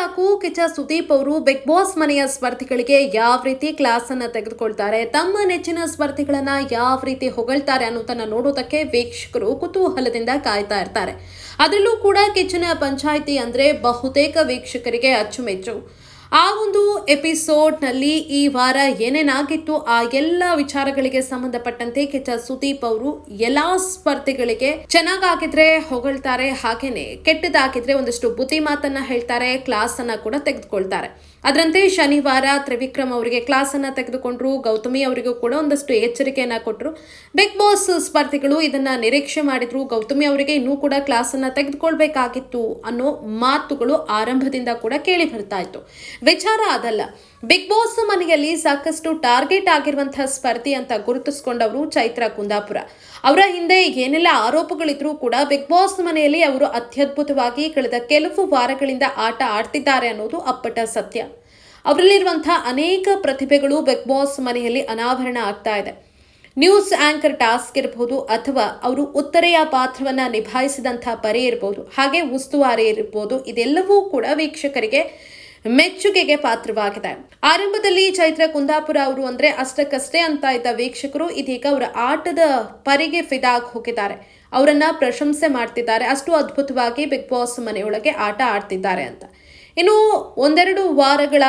ಸಾಕು ಕಿಚ್ಚ ಸುದೀಪ್ ಅವರು big boss ಮನೆಯ ಸ್ಪರ್ಧಿಗಳಿಗೆ ಯಾವ ರೀತಿ ಕ್ಲಾಸ್ ಅನ್ನ ತೆಗೆದುಕೊಳ್ತಾರೆ, ತಮ್ಮ ನೆಚ್ಚಿನ ಸ್ಪರ್ಧಿಗಳನ್ನ ಯಾವ ರೀತಿ ಹೊಗಳ್ತಾರೆ ಅನ್ನೋದನ್ನ ನೋಡೋದಕ್ಕೆ ವೀಕ್ಷಕರು ಕುತೂಹಲದಿಂದ ಕಾಯ್ತಾ ಇರ್ತಾರೆ. ಅದರಲ್ಲೂ ಕೂಡ ಕಿಚ್ಚಿನ ಪಂಚಾಯಿತಿ ಅಂದ್ರೆ ಬಹುತೇಕ ವೀಕ್ಷಕರಿಗೆ ಅಚ್ಚುಮೆಚ್ಚು. ಆ ಒಂದು ಎಪಿಸೋಡ್ನಲ್ಲಿ ಈ ವಾರ ಏನೇನಾಗಿತ್ತು, ಆ ಎಲ್ಲ ವಿಚಾರಗಳಿಗೆ ಸಂಬಂಧಪಟ್ಟಂತೆ ಕೆಚ ಸುದೀಪ್ ಅವರು ಎಲ್ಲಾ ಸ್ಪರ್ಧೆಗಳಿಗೆ ಚೆನ್ನಾಗಾಗಿದ್ರೆ ಹೊಗಳ್ತಾರೆ, ಹಾಗೇನೆ ಕೆಟ್ಟದಾಗಿದ್ರೆ ಒಂದಷ್ಟು ಬುದ್ಧಿ ಮಾತನ್ನ ಹೇಳ್ತಾರೆ ಕ್ಲಾಸ್ ಅನ್ನ ಕೂಡ ತೆಗೆದುಕೊಳ್ತಾರೆ. ಅದರಂತೆ ಶನಿವಾರ ತ್ರಿವಿಕ್ರಮ್ ಅವರಿಗೆ ಕ್ಲಾಸ್ ಅನ್ನ ತೆಗೆದುಕೊಂಡ್ರು, ಗೌತಮಿ ಅವರಿಗೂ ಕೂಡ ಒಂದಷ್ಟು ಎಚ್ಚರಿಕೆಯನ್ನ ಕೊಟ್ಟರು ಬಿಗ್ ಬಾಸ್ ಸ್ಪರ್ಧಿಗಳು ಇದನ್ನ ನಿರೀಕ್ಷೆ ಮಾಡಿದ್ರು, ಗೌತಮಿ ಅವರಿಗೆ ಇನ್ನೂ ಕೂಡ ಕ್ಲಾಸ್ ಅನ್ನ ತೆಗೆದುಕೊಳ್ಬೇಕಾಗಿತ್ತು ಅನ್ನೋ ಮಾತುಗಳು ಆರಂಭದಿಂದ ಕೂಡ ಕೇಳಿ ಬರ್ತಾ ಇತ್ತು. ವಿಚಾರ ಅದಲ್ಲ. ಬಿಗ್ ಬಾಸ್ ಮನೆಯಲ್ಲಿ ಸಾಕಷ್ಟು ಟಾರ್ಗೆಟ್ ಆಗಿರುವಂತಹ ಸ್ಪರ್ಧಿ ಅಂತ ಗುರುತಿಸಿಕೊಂಡವರು ಚೈತ್ರ ಕುಂದಾಪುರ. ಅವರ ಹಿಂದೆ ಏನೆಲ್ಲ ಆರೋಪಗಳಿದ್ರೂ ಕೂಡ ಬಿಗ್ ಬಾಸ್ ಮನೆಯಲ್ಲಿ ಅವರು ಅತ್ಯದ್ಭುತವಾಗಿ ಕಳೆದ ಕೆಲವು ವಾರಗಳಿಂದ ಆಟ ಆಡ್ತಿದ್ದಾರೆ ಅನ್ನೋದು ಅಪ್ಪಟ ಸತ್ಯ. ಅವರಲ್ಲಿರುವಂತಹ ಅನೇಕ ಪ್ರತಿಭೆಗಳು ಬಿಗ್ ಬಾಸ್ ಮನೆಯಲ್ಲಿ ಅನಾವರಣ ಆಗ್ತಾ ಇದೆ. ನ್ಯೂಸ್ ಆಂಕರ್ ಟಾಸ್ಕ್ ಇರಬಹುದು ಅಥವಾ ಅವರು ಉತ್ತರೆಯ ಪಾತ್ರವನ್ನ ನಿಭಾಯಿಸಿದಂಥ ಪರಿ ಇರಬಹುದು ಹಾಗೆ ಉಸ್ತುವಾರಿ ಇರಬಹುದು ಇದೆಲ್ಲವೂ ಕೂಡ ವೀಕ್ಷಕರಿಗೆ ಮೆಚ್ಚುಗೆಗೆ ಪಾತ್ರವಾಗಿದೆ. ಆರಂಭದಲ್ಲಿ ಚೈತ್ರ ಕುಂದಾಪುರ ಅವರು ಅಂದ್ರೆ ಅಷ್ಟಕ್ಕಷ್ಟೇ ಅಂತ ಇದ್ದ ವೀಕ್ಷಕರು ಇದೀಗ ಅವರ ಆಟದ ಪರಿಗೆ ಫಿದಾಗ್ ಹೋಗಿದ್ದಾರೆ. ಅವರನ್ನ ಪ್ರಶಂಸೆ ಮಾಡ್ತಿದ್ದಾರೆ. ಅಷ್ಟು ಅದ್ಭುತವಾಗಿ ಬಿಗ್ ಬಾಸ್ ಮನೆಯೊಳಗೆ ಆಟ ಆಡ್ತಿದ್ದಾರೆ ಅಂತ. ಇನ್ನು ಒಂದೆರಡು ವಾರಗಳ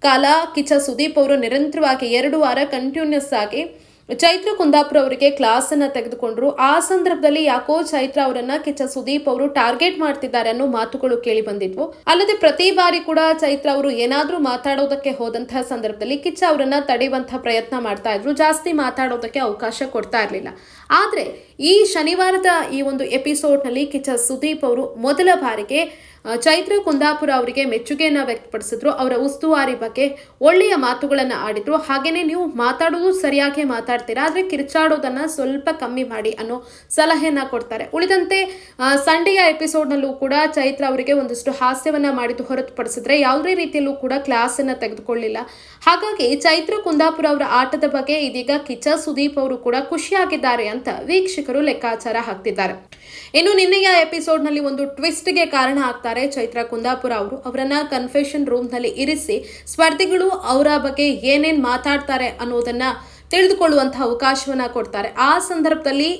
ಕಾಲ ಕಿಚ್ಚ ಸುದೀಪ್ ಅವರು ನಿರಂತರವಾಗಿ ಎರಡು ವಾರ ಕಂಟಿನ್ಯೂಸ್ ಆಗಿ ಚೈತ್ರ ಕುಂದಾಪುರ ಅವರಿಗೆ ಕ್ಲಾಸ್ ಅನ್ನ ತೆಗೆದುಕೊಂಡ್ರು. ಆ ಸಂದರ್ಭದಲ್ಲಿ ಯಾಕೋ ಚೈತ್ರ ಅವರನ್ನ ಕಿಚ್ಚ ಸುದೀಪ್ ಅವರು ಟಾರ್ಗೆಟ್ ಮಾಡ್ತಿದ್ದಾರೆ ಅನ್ನೋ ಮಾತುಗಳು ಕೇಳಿ ಬಂದಿದ್ವು. ಅಲ್ಲದೆ ಪ್ರತಿ ಬಾರಿ ಕೂಡ ಚೈತ್ರ ಅವರು ಏನಾದ್ರೂ ಮಾತಾಡೋದಕ್ಕೆ ಹೋದಂತಹ ಸಂದರ್ಭದಲ್ಲಿ ಕಿಚ್ಚ ಅವರನ್ನ ತಡೆಯುವಂತಹ ಪ್ರಯತ್ನ ಮಾಡ್ತಾ ಇದ್ರು. ಜಾಸ್ತಿ ಮಾತಾಡೋದಕ್ಕೆ ಅವಕಾಶ ಕೊಡ್ತಾ ಇರಲಿಲ್ಲ. ಆದ್ರೆ ಈ ಶನಿವಾರದ ಈ ಒಂದು ಎಪಿಸೋಡ್ನಲ್ಲಿ ಕಿಚ್ಚ ಸುದೀಪ್ ಅವರು ಮೊದಲ ಬಾರಿಗೆ ಚೈತ್ರ ಕುಂದಾಪುರ ಅವರಿಗೆ ಮೆಚ್ಚುಗೆಯನ್ನ ವ್ಯಕ್ತಪಡಿಸಿದ್ರು. ಅವರ ಉಸ್ತುವಾರಿ ಬಗ್ಗೆ ಒಳ್ಳೆಯ ಮಾತುಗಳನ್ನ ಆಡಿದ್ರು. ಹಾಗೇನೆ ನೀವು ಮಾತಾಡೋದು ಸರಿಯಾಗಿ ಮಾತಾಡ್ತೀರಾ? ಆದ್ರೆ ಕಿರ್ಚಾಡೋದನ್ನ ಸ್ವಲ್ಪ ಕಮ್ಮಿ ಮಾಡಿ ಅನ್ನೋ ಸಲಹೆಯನ್ನು ಕೊಡ್ತಾರೆ. ಉಳಿದಂತೆ ಸಂಡೆಯ ಎಪಿಸೋಡ್ನಲ್ಲೂ ಕೂಡ ಚೈತ್ರ ಅವರಿಗೆ ಒಂದಷ್ಟು ಹಾಸ್ಯವನ್ನ ಮಾಡಿದ್ದು ಹೊರತುಪಡಿಸಿದ್ರೆ ಯಾವುದೇ ರೀತಿಯಲ್ಲೂ ಕೂಡ ಕ್ಲಾಸ್ ಅನ್ನ ತೆಗೆದುಕೊಳ್ಳಿಲ್ಲ. ಹಾಗಾಗಿ ಚೈತ್ರ ಕುಂದಾಪುರ ಅವರ ಆಟದ ಬಗ್ಗೆ ಇದೀಗ ಕಿಚ್ಚ ಸುದೀಪ್ ಅವರು ಕೂಡ ಖುಷಿಯಾಗಿದ್ದಾರೆ ಅಂತ ವೀಕ್ಷಕರು ಲೆಕ್ಕಾಚಾರ ಹಾಕ್ತಿದ್ದಾರೆ. ಇನ್ನು ನಿನ್ನೆಯ ಎಪಿಸೋಡ್ನಲ್ಲಿ ಒಂದು ಟ್ವಿಸ್ಟ್ಗೆ ಕಾರಣ ಆಗ್ತಾರೆ. ಚೈತ್ರ ಕುಂದಾಪುರ ಅವರು ಅವರನ್ನ ಕನ್ಫೆಷನ್ ರೂಮ್ನಲ್ಲಿ ಇರಿಸಿ ಸ್ಪರ್ಧಿಗಳು ಅವರ ಬಗ್ಗೆ ಏನೇನು ಮಾತಾಡ್ತಾರೆ ಅನ್ನೋದನ್ನ ತಿಳಿದುಕೊಳ್ಳುವಂತಹ ಅವಕಾಶವನ್ನ ಕೊಡ್ತಾರೆ. ಆ ಸಂದರ್ಭದಲ್ಲಿ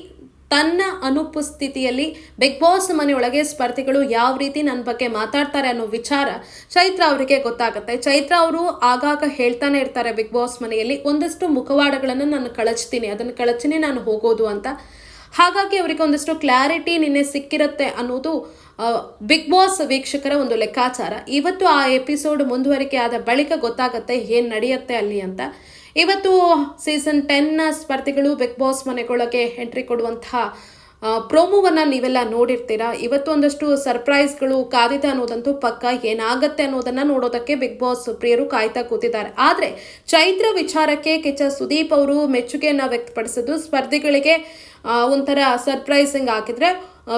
ತನ್ನ ಅನುಪಸ್ಥಿತಿಯಲ್ಲಿ ಬಿಗ್ ಬಾಸ್ ಮನೆಯೊಳಗೆ ಸ್ಪರ್ಧಿಗಳು ಯಾವ ರೀತಿ ನನ್ನ ಬಗ್ಗೆ ಮಾತಾಡ್ತಾರೆ ಅನ್ನೋ ವಿಚಾರ ಚೈತ್ರ ಅವರಿಗೆ ಗೊತ್ತಾಗುತ್ತೆ. ಚೈತ್ರ ಅವರು ಆಗಾಗ ಹೇಳ್ತಾನೆ ಇರ್ತಾರೆ ಬಿಗ್ ಬಾಸ್ ಮನೆಯಲ್ಲಿ, ಒಂದಷ್ಟು ಮುಖವಾಡಗಳನ್ನು ನಾನು ಕಳಚ್ತೀನಿ, ಅದನ್ನು ಕಳಚಿನೇ ನಾನು ಹೋಗೋದು ಅಂತ. ಹಾಗಾಗಿ ಅವರಿಗೆ ಒಂದಷ್ಟು ಕ್ಲಾರಿಟಿ ನಿನ್ನೆ ಸಿಕ್ಕಿರುತ್ತೆ ಅನ್ನೋದು ಬಿಗ್ ಬಾಸ್ ವೀಕ್ಷಕರ ಒಂದು ಲೆಕ್ಕಾಚಾರ. ಇವತ್ತು ಆ ಎಪಿಸೋಡ್ ಮುಂದುವರಿಕೆ ಆದ ಬಳಿಕ ಗೊತ್ತಾಗುತ್ತೆ ಏನು ನಡೆಯುತ್ತೆ ಅಲ್ಲಿ ಅಂತ. ಇವತ್ತು ಸೀಸನ್ ಟೆನ್ನ ಸ್ಪರ್ಧಿಗಳು ಬಿಗ್ ಬಾಸ್ ಮನೆಗೊಳಗೆ ಎಂಟ್ರಿ ಕೊಡುವಂತಹ ಪ್ರೋಮೋವನ್ನು ನೀವೆಲ್ಲ ನೋಡಿರ್ತೀರಾ? ಇವತ್ತು ಒಂದಷ್ಟು ಸರ್ಪ್ರೈಸ್ಗಳು ಕಾದಿದೆ ಅನ್ನೋದಂತೂ ಪಕ್ಕ ಏನಾಗತ್ತೆ ಅನ್ನೋದನ್ನು ನೋಡೋದಕ್ಕೆ ಬಿಗ್ ಬಾಸ್ ಪ್ರಿಯರು ಕಾಯ್ತಾ ಕೂತಿದ್ದಾರೆ. ಆದರೆ ಚೈತ್ರ ವಿಚಾರಕ್ಕೆ ಕೆಚ್ಚ ಸುದೀಪ್ ಅವರು ಮೆಚ್ಚುಗೆಯನ್ನು ವ್ಯಕ್ತಪಡಿಸಿದ್ದು ಸ್ಪರ್ಧಿಗಳಿಗೆ ಒಂಥರ ಸರ್ಪ್ರೈಸಿಂಗ್ ಆಗಿದ್ರೆ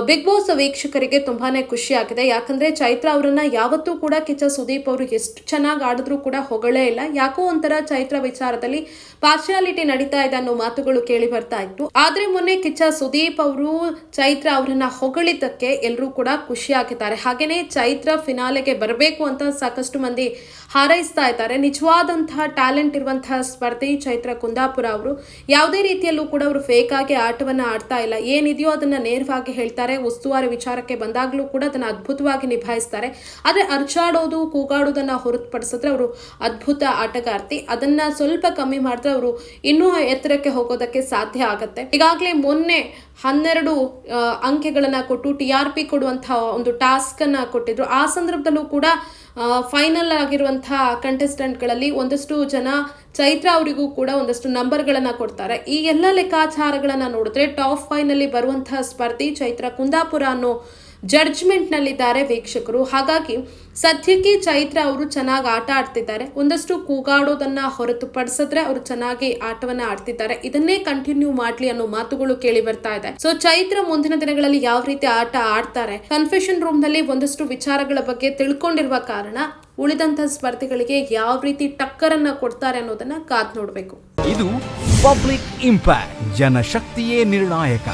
ಬಿಗ್ ಬಾಸ್ ವೀಕ್ಷಕರಿಗೆ ತುಂಬಾನೇ ಖುಷಿ ಆಗಿದೆ. ಯಾಕಂದ್ರೆ ಚೈತ್ರ ಅವರನ್ನ ಯಾವತ್ತೂ ಕೂಡ ಕಿಚ್ಚ ಸುದೀಪ್ ಅವರು ಎಷ್ಟು ಚೆನ್ನಾಗಿ ಆಡಿದ್ರು ಕೂಡ ಹೊಗಳೇ ಇಲ್ಲ. ಯಾಕೋ ಒಂಥರ ಚೈತ್ರ ವಿಚಾರದಲ್ಲಿ ಪಾರ್ಶಿಯಾಲಿಟಿ ನಡೀತಾ ಇದೆ ಅನ್ನೋ ಮಾತುಗಳು ಕೇಳಿ ಬರ್ತಾ ಇತ್ತು. ಆದ್ರೆ ಮೊನ್ನೆ ಕಿಚ್ಚ ಸುದೀಪ್ ಅವರು ಚೈತ್ರ ಅವರನ್ನ ಹೊಗಳಿದ್ದಕ್ಕೆ ಎಲ್ಲರೂ ಕೂಡ ಖುಷಿ ಆಗಿದ್ದಾರೆ ಹಾಗೇನೆ ಚೈತ್ರ ಫಿನಾಲೆಗೆ ಬರಬೇಕು ಅಂತ ಸಾಕಷ್ಟು ಮಂದಿ ಹಾರೈಸ್ತಾ ಇದ್ದಾರೆ. ನಿಜವಾದಂತಹ ಟ್ಯಾಲೆಂಟ್ ಇರುವಂತಹ ಸ್ಪರ್ಧಿ ಚೈತ್ರ ಕುಂದಾಪುರ ಅವರು. ಯಾವುದೇ ರೀತಿಯಲ್ಲೂ ಕೂಡ ಅವರು ಫೇಕ್ ಆಗಿ ಆಟವನ್ನ ಆಡ್ತಾ ಇಲ್ಲ. ಏನಿದೆಯೋ ಅದನ್ನ ನೇರವಾಗಿ ಹೇಳ್ತಾರೆ, ಉಸ್ತುವಾರಿ ವಿಚಾರಕ್ಕೆ ಬಂದಾಗಲೂ ಕೂಡ ಅದನ್ನ ಅದ್ಭುತವಾಗಿ ನಿಭಾಯಿಸ್ತಾರೆ. ಆದರೆ ಅರ್ಚಾಡೋದು, ಕೂಗಾಡೋದನ್ನ ಹೊರತುಪಡಿಸಿದ್ರೆ ಅವರು ಅದ್ಭುತ ಆಟಗಾರ್ತಿ. ಅದನ್ನ ಸ್ವಲ್ಪ ಕಮ್ಮಿ ಮಾಡಿದ್ರೆ ಅವರು ಇನ್ನೂ ಎತ್ತರಕ್ಕೆ ಹೋಗೋದಕ್ಕೆ ಸಾಧ್ಯ ಆಗುತ್ತೆ. ಈಗಾಗಲೇ ಮೊನ್ನೆ ಹನ್ನೆರಡು ಅಂಕೆಗಳನ್ನು ಕೊಟ್ಟು ಟಿ ಆರ್ ಪಿ ಕೊಡುವಂತಹ ಒಂದು ಟಾಸ್ಕ್ ಅನ್ನ ಕೊಟ್ಟಿದ್ರು. ಆ ಸಂದರ್ಭದಲ್ಲೂ ಕೂಡ ಫೈನಲ್ ಆಗಿರುವಂತಹ ಕಂಟೆಸ್ಟೆಂಟ್ಗಳಲ್ಲಿ ಒಂದಷ್ಟು ಜನ ಚೈತ್ರ ಅವರಿಗೂ ಕೂಡ ಒಂದಷ್ಟು ನಂಬರ್ಗಳನ್ನು ಕೊಡ್ತಾರೆ. ಈ ಎಲ್ಲ ಲೆಕ್ಕಾಚಾರಗಳನ್ನು ನೋಡಿದ್ರೆ ಟಾಪ್ ಫೈನಲ್ಲಿ ಬರುವಂತಹ ಸ್ಪರ್ಧಿ ಚೈತ್ರ ಕುಂದಾಪುರ ಅನ್ನೋ ಜಡ್ಜ್ಮೆಂಟ್ನಲ್ಲಿದ್ದಾರೆ ವೀಕ್ಷಕರು. ಹಾಗಾಗಿ ಸದ್ಯಕ್ಕೆ ಚೈತ್ರ ಅವರು ಚೆನ್ನಾಗಿ ಆಟ ಆಡ್ತಿದ್ದಾರೆ. ಒಂದಷ್ಟು ಕೂಗಾಡೋದನ್ನ ಹೊರತುಪಡಿಸಿದ್ರೆ ಅವರು ಚೆನ್ನಾಗಿ ಆಟವನ್ನ ಆಡ್ತಿದ್ದಾರೆ. ಇದನ್ನೇ ಕಂಟಿನ್ಯೂ ಮಾಡ್ಲಿ ಅನ್ನೋ ಮಾತುಗಳು ಕೇಳಿ ಬರ್ತಾ ಇದೆ. ಸೊ ಚೈತ್ರ ಮುಂದಿನ ದಿನಗಳಲ್ಲಿ ಯಾವ ರೀತಿ ಆಟ ಆಡ್ತಾರೆ? ಕನ್ಫೆಷನ್ ರೂಮ್ನಲ್ಲಿ ಒಂದಷ್ಟು ವಿಚಾರಗಳ ಬಗ್ಗೆ ತಿಳ್ಕೊಂಡಿರುವ ಕಾರಣ ಉಳಿದಂತಹ ಸ್ಪರ್ಧಿಗಳಿಗೆ ಯಾವ ರೀತಿ ಟಕ್ಕರನ್ನ ಕೊಡ್ತಾರೆ ಅನ್ನೋದನ್ನ ಕಾದ್ ನೋಡಬೇಕು. ಇದು ಪಬ್ಲಿಕ್ ಇಂಪ್ಯಾಕ್ಟ್, ಜನಶಕ್ತಿಯೇ ನಿರ್ಣಾಯಕ.